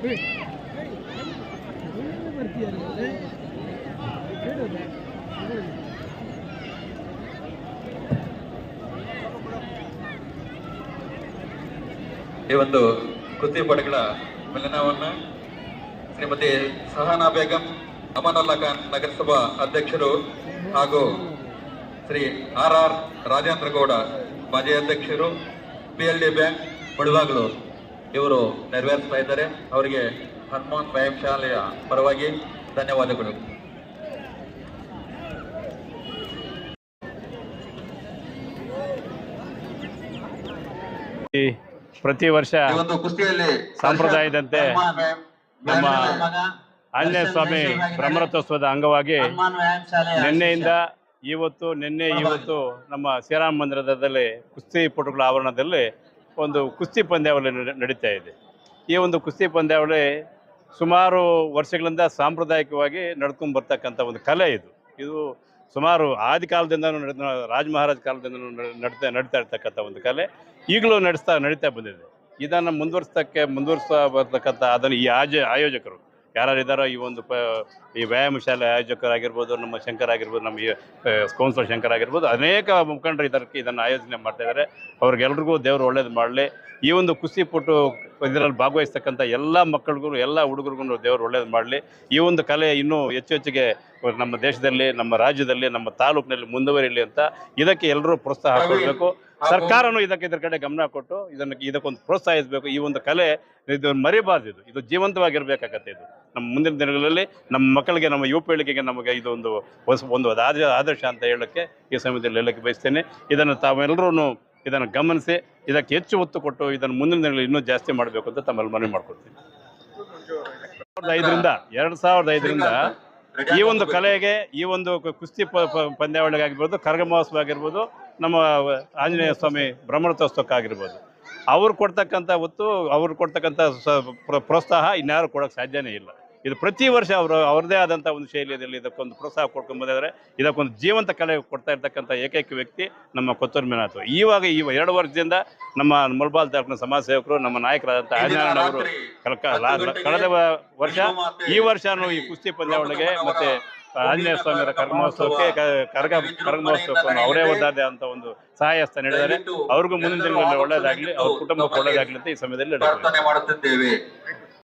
ಈ ಒಂದು ಕುಸ್ತಿಪಟುಗಳ ಮಿಲನವನ್ನ ಶ್ರೀಮತಿ ಸಹನಾ ಬೇಗಂ ಅಮನುಲ್ಲಾ ಖಾನ್ ನಗರಸಭಾ ಅಧ್ಯಕ್ಷರು ಹಾಗೂ ಶ್ರೀ ಆರ್ ಆರ್ ರಾಜೇಂದ್ರ ಗೌಡ ಮಾಜಿ ಅಧ್ಯಕ್ಷರು, P L D bank Mulbagal ಇವರು ನೆರವೇರಿಸ್ತಾ ಇದ್ದಾರೆ. ಅವರಿಗೆ ಹನುಮಾನ್ ವ್ಯಾಯಾಮ ಶಾಲೆಯ ಪರವಾಗಿ ಧನ್ಯವಾದಗಳು. ಈ ಪ್ರತಿ ವರ್ಷ ಈ ಒಂದು ಕುಸ್ತಿಯಲ್ಲಿ ಸಂಪ್ರದಾಯದಂತೆ ನಮ್ಮ ಆಂಜನೇಯ ಸ್ವಾಮಿ ಬ್ರಹ್ಮರಥೋತ್ಸವದ ಅಂಗವಾಗಿ ನಿನ್ನೆಯಿಂದ ಇವತ್ತು ನಿನ್ನೆ ಇವತ್ತು ನಮ್ಮ ಶ್ರೀರಾಮ ಮಂದಿರದಲ್ಲಿ ಕುಸ್ತಿ ಪಟುಗಳ ಆವರಣದಲ್ಲಿ ಒಂದು ಕುಸ್ತಿ ಪಂದ್ಯಾವಳಿ ನಡೆ- ನಡೀತಾ ಇದೆ. ಈ ಒಂದು ಕುಸ್ತಿ ಪಂದ್ಯಾವಳಿ ಸುಮಾರು ವರ್ಷಗಳಿಂದ ಸಾಂಪ್ರದಾಯಿಕವಾಗಿ ನಡ್ಕೊಂಡು ಬರ್ತಕ್ಕಂಥ ಒಂದು ಕಲೆ ಇದು. ಇದು ಸುಮಾರು ಆದಿ ಕಾಲದಿಂದನೂ ನಡೆದ ರಾಜ ಮಹಾರಾಜ ಕಾಲದಿಂದನೂ ನಡೆ- ನಡ್ತಾ ನಡೀತಾ ಇರ್ತಕ್ಕಂಥ ಒಂದು ಕಲೆ. ಈಗಲೂ ನಡೆಸ್ತಾ ನಡೀತಾ ಬಂದಿದೆ. ಇದನ್ನು ಮುಂದುವರಿಸ್ತಕ್ಕೆ ಮುಂದುವರಿಸ್ತಾ ಬರ್ತಕ್ಕಂಥ ಅದನ್ನು ಈ ಆಜ ಆಯೋಜಕರು ಯಾರು ಇದ್ದಾರೋ ಈ ಒಂದು ಪ ಈ ವ್ಯಾಯಾಮ ಶಾಲೆ ಆಯೋಜಕರಾಗಿರ್ಬೋದು ನಮ್ಮ ಶಂಕರ್ ಆಗಿರ್ಬೋದು ನಮ್ಮ ಕೌನ್ಸಿಲರ್ ಶಂಕರ್ ಆಗಿರ್ಬೋದು ಅನೇಕ ಮುಖಂಡರು ಇದಕ್ಕೆ ಇದನ್ನು ಆಯೋಜನೆ ಮಾಡ್ತಾ ಇದ್ದಾರೆ ಅವ್ರಿಗೆಲ್ರಿಗೂ ದೇವರು ಒಳ್ಳೇದು ಮಾಡಲಿ. ಈ ಒಂದು ಕುಸ್ತಿ ಪುಟ್ಟು ಇದರಲ್ಲಿ ಭಾಗವಹಿಸ್ತಕ್ಕಂಥ ಎಲ್ಲ ಮಕ್ಕಳಿಗೂ ಎಲ್ಲ ಹುಡುಗರಿಗೂ ದೇವರು ಒಳ್ಳೇದು ಮಾಡಲಿ. ಈ ಒಂದು ಕಲೆ ಇನ್ನೂ ಹೆಚ್ಚು ಹೆಚ್ಚಿಗೆ ನಮ್ಮ ದೇಶದಲ್ಲಿ ನಮ್ಮ ರಾಜ್ಯದಲ್ಲಿ ನಮ್ಮ ತಾಲೂಕಿನಲ್ಲಿ ಮುಂದುವರಿಲಿ ಅಂತ ಇದಕ್ಕೆ ಎಲ್ಲರೂ ಪ್ರೋತ್ಸಾಹ ಕೊಡಬೇಕು ಸರ್ಕಾರನೂ ಇದಕ್ಕೆ ಇದ್ರ ಕಡೆ ಗಮನ ಕೊಟ್ಟು ಇದನ್ನು ಇದಕ್ಕೊಂದು ಪ್ರೋತ್ಸಾಹಿಸಬೇಕು. ಈ ಒಂದು ಕಲೆ, ಇದು ಮರಿಬಾರ್ದು ಇದು ಇದು ಜೀವಂತವಾಗಿರ್ಬೇಕಾಗತ್ತೆ ಇದು. ನಮ್ಮ ಮುಂದಿನ ದಿನಗಳಲ್ಲಿ ನಮ್ಮ ಮಕ್ಕಳಿಗೆ, ನಮ್ಮ ಯುವ ಪೀಳಿಗೆಗೆ ನಮಗೆ ಇದೊಂದು ಒಂದು ಆದ- ಆದರ್ಶ ಅಂತ ಹೇಳಕ್ಕೆ ಈ ಸಮಯದಲ್ಲಿ ಹೇಳಕ್ಕೆ ಬಯಸ್ತೇನೆ. ಇದನ್ನು ತಾವೆಲ್ಲರೂ ಇದನ್ನು ಗಮನಿಸಿ, ಇದಕ್ಕೆ ಹೆಚ್ಚು ಒತ್ತು ಕೊಟ್ಟು ಇದನ್ನು ಮುಂದಿನ ದಿನಗಳಲ್ಲಿ ಇನ್ನೂ ಜಾಸ್ತಿ ಮಾಡಬೇಕು ಅಂತ ತಮ್ಮಲ್ಲಿ ಮನವಿ ಮಾಡ್ಕೊಡ್ತೀನಿ ಸಾವಿರದ ಐದರಿಂದ, ಎರಡು ಸಾವಿರದ ಐದರಿಂದ ಈ ಒಂದು ಕಲೆಗೆ, ಈ ಒಂದು ಕುಸ್ತಿ ಪ- ಪ- ಪಂದ್ಯಾವಳಿಗೆ ಆಗಿರ್ಬೋದು ಕರಗ ಮಹೋತ್ಸವ ಆಗಿರ್ಬೋದು ನಮ್ಮ ಆಂಜನೇಯ ಸ್ವಾಮಿ ಬ್ರಹ್ಮರಥೋತ್ಸವಕ್ಕೆ ಆಗಿರ್ಬೋದು ಅವ್ರು ಕೊಡ್ತಕ್ಕಂಥ ಹೊತ್ತು ಅವ್ರು ಕೊಡ್ತಕ್ಕಂಥ ಪ್ರೋತ್ಸಾಹ ಇನ್ಯಾರು ಕೊಡೋಕ್ಕೆ ಸಾಧ್ಯನೇ ಇಲ್ಲ. ಇದು ಪ್ರತಿ ವರ್ಷ ಅವರು ಅವ್ರದ್ದೇ ಆದಂಥ ಒಂದು ಶೈಲಿಯಲ್ಲಿ ಇದಕ್ಕೊಂದು ಪ್ರೋತ್ಸಾಹ ಕೊಡ್ಕೊಂಡು ಬಂದಿದ್ದಾರೆ ಇದಕ್ಕೊಂದು ಜೀವಂತ ಕಲೆ ಕೊಡ್ತಾ ಇರ್ತಕ್ಕಂಥ ಏಕೈಕ ವ್ಯಕ್ತಿ ನಮ್ಮ ಕೊತ್ತೂರು ಮೀನಾಥ್ ಇವಾಗ ಈ ಎರಡು ವರ್ಷದಿಂದ ನಮ್ಮ ಮುಲ್ಬಾಲ್ ತಾಲೂಕಿನ ಸಮಾಜ ಸೇವಕರು ನಮ್ಮ ನಾಯಕರಾದಂಥ ಆಂಜನಾರಾಯಣ ಅವರು ಕಳೆದ ವರ್ಷ ಈ ವರ್ಷನೂ ಈ ಕುಸ್ತಿ ಪಂದ್ಯಾವಳಿಗೆ ಮತ್ತೆ ಆಂಜನೇಯ ಸ್ವಾಮಿಯವರ ಕರ್ಮೋತ್ಸವಕ್ಕೆ ಕರ್ಗ ಕರಗ ಅವರೇ ಒದ್ದಾದೆ ಅಂತ ಒಂದು ಸಹಾಯ ಹಸ್ತ ನೀಡಿದ್ದಾರೆ ಅವ್ರಿಗೂ ಮುಂದಿನ ದಿನಗಳಲ್ಲಿ ಒಳ್ಳೇದಾಗ್ಲಿ ಅವ್ರ ಕುಟುಂಬಕ್ಕೆ ಒಳ್ಳೇದಾಗ್ಲಿ ಅಂತ ಈ ಸಮಯದಲ್ಲಿ. ಪ್ರಾರ್ಥನೆ ಮಾಡುತ್ತಿದ್ದೇವೆ